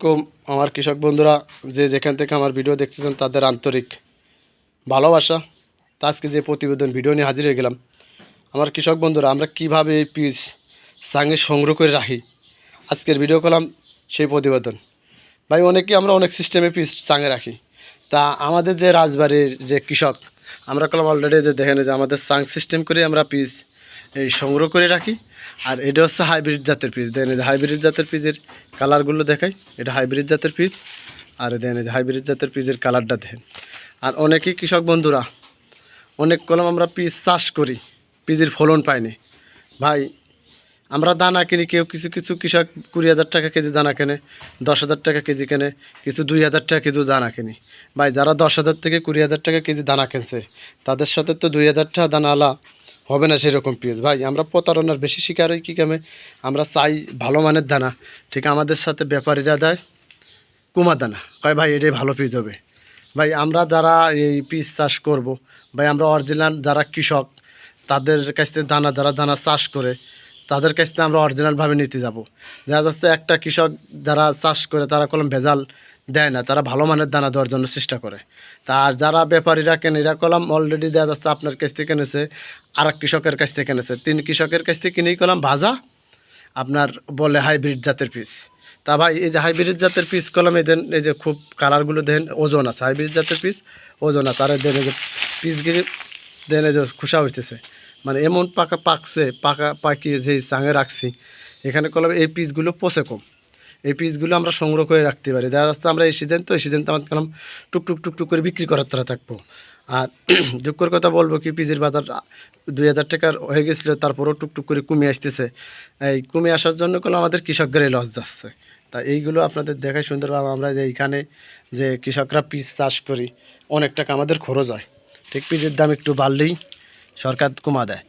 আলাইকুম আমার কৃষক বন্ধুরা যে যেখান থেকে আমার ভিডিও দেখতেছেন, তাদের আন্তরিক ভালোবাসা। তা আজকে যে প্রতিবেদন ভিডিও নিয়ে হাজির হয়ে গেলাম। আমার কৃষক বন্ধুরা, আমরা কীভাবে এই পিস সাঙ্গে সংগ্রহ করে রাখি? আজকের ভিডিও করলাম সেই প্রতিবেদন। ভাই, অনেকে আমরা অনেক সিস্টেমে পিস সাঙ্গে রাখি। তা আমাদের যে রাজবাড়ির যে কৃষক, আমরা করলাম অলরেডি যে দেখেন যে আমাদের সাং সিস্টেম করে আমরা পিস এই সংগ্রহ করে রাখি। আর এটা হচ্ছে হাইব্রিড জাতের পিস দেন হাইব্রিড জাতের পিসের কালারগুলো দেখাই। এটা হাইব্রিড জাতের পিস আর দেন হাইব্রিড জাতের পিসের কালারটা দেখেন। আর অনেকেই কৃষক বন্ধুরা, অনেক কলম আমরা পিস চাষ করি পিসের ফলন পাইনি। ভাই, আমরা দানা কিনি, কেউ কিছু কিছু কৃষক কুড়ি হাজার টাকা কেজি দানা কেনে, দশ হাজার টাকা কেজি কেনে, কিছু দুই হাজার টাকা কেজি দানা কিনি। ভাই, যারা দশ হাজার থেকে কুড়ি হাজার টাকা কেজি দানা কিনছে, তাদের সাথে তো দুই হাজার টাকা দানা আলা হবে না সেরকম পিস ভাই, আমরা প্রতারণার বেশি শিকার হই কী কামে? আমরা চাই ভালো মানের দানা। ঠিক আমাদের সাথে ব্যাপারীরা দেয় কুমা দানা। কয়, ভাই, এটাই ভালো পিস হবে। ভাই, আমরা যারা এই পিস চাষ করব, ভাই, আমরা অরিজিনাল যারা কৃষক, তাদের কাছ থেকে দানা, যারা দানা চাষ করে, তাদের কাছ থেকে আমরা অরিজিনালভাবে নিতে যাব। দেখা যাচ্ছে একটা কৃষক যারা চাষ করে, তারা কলম ভেজাল দেয় না, তারা ভালো মানের দানা দেওয়ার জন্য চেষ্টা করে। তার যারা ব্যাপারীরা কেন, এরা কলাম অলরেডি দেওয়া যাচ্ছে আপনার কাছ থেকে কিনেছে আর এক কৃষকের কাছ থেকে কিনেছে তিন কৃষকের কাছ থেকে কিনেই কলাম ভাজা, আপনার বলে হাইব্রিড জাতের পিস। তা ভাই, এই যে হাইব্রিড জাতের পিস কলাম, এই দেন, এই যে খুব কালারগুলো দেন, ওজন আছে। হাইব্রিড জাতের পিস, ওজন আছে। আর দেন, এই যে পিসগিরি দেন, এই যে খুশা হইতেছে। মানে এমন পাকা পাকছে, পাকা পাকিয়ে যেই চাঙে রাখছি, এখানে কলমে এই পিসগুলো পচে কম। এই পিসগুলো আমরা সংগ্রহ করে রাখতে পারি। দেখা যাচ্ছে আমরা এই সিজন তো, এই সিজন তো আমার কলম টুকটুক টুকটুক করে বিক্রি করার তারা থাকব। আর দুঃখের কথা বলব কি পিসের বাজার দুই হাজার টাকার হয়ে গেছিল, তারপরেও টুকটুক করে কমে আসতেছে। এই কমে আসার জন্য কোনো আমাদের কৃষকদের লস যাচ্ছে। তা এইগুলো আপনাদের দেখায় সুন্দরভাবে আমরা যে এইখানে যে কৃষকরা পিস চাষ করি, অনেক টাকা আমাদের খরচ হয়। ঠিক পিসের দাম একটু বাড়লেই সরকার কমা দেয়।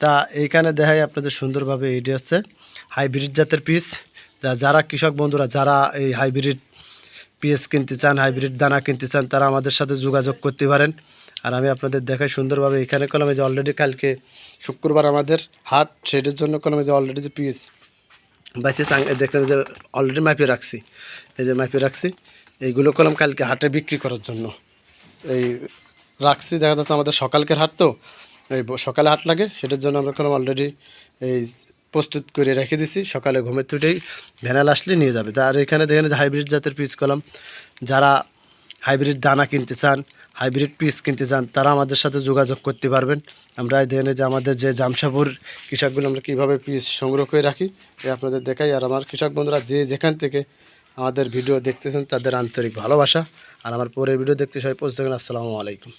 তা এইখানে দেখায় আপনাদের সুন্দরভাবে এইটি হচ্ছে। হাইব্রিড জাতের পিস যারা কৃষক বন্ধুরা, যারা এই হাইব্রিড পিএস কিনতে চান হাইব্রিড দানা কিনতে চান, তারা আমাদের সাথে যোগাযোগ করতে পারেন। আর আমি আপনাদের দেখাই সুন্দরভাবে, এখানে কলমে যে অলরেডি কালকে শুক্রবার আমাদের হাট, সেটার জন্য কলমে যে অলরেডি যে পিএস বাইসে দেখছেন যে অলরেডি মাপিয়ে রাখছি। এই যে মাপিয়ে রাখছি, এইগুলো কলম কালকে হাটে বিক্রি করার জন্য। এই রাখছি, দেখা যাচ্ছে আমাদের সকালকের হাট তো, এই সকালে হাট লাগে, সেটার জন্য আমরা কলম অলরেডি এই প্রস্তুত করে রেখে দিছি। সকালে ঘুমের তুটেই ভ্যানাল আসলে নিয়ে যাবে। আর এখানে দেখেন যে হাইব্রিড জাতের পিস কলম। যারা হাইব্রিড দানা কিনতে চান, হাইব্রিড পিস কিনতে চান, তারা আমাদের সাথে যোগাযোগ করতে পারবেন। আমরা দেখেন যে আমাদের যে জামশাপুর কৃষকগুলো আমরা কীভাবে পিস সংগ্রহ করে রাখি, এ আপনাদের দেখাই। আর আমার কৃষক বন্ধুরা যে যেখান থেকে আমাদের ভিডিও দেখতেছেন, তাদের আন্তরিক ভালোবাসা। আর আমার পরের ভিডিও দেখতে সবাই পৌঁছে থাকেন আসসালামু আলাইকুম।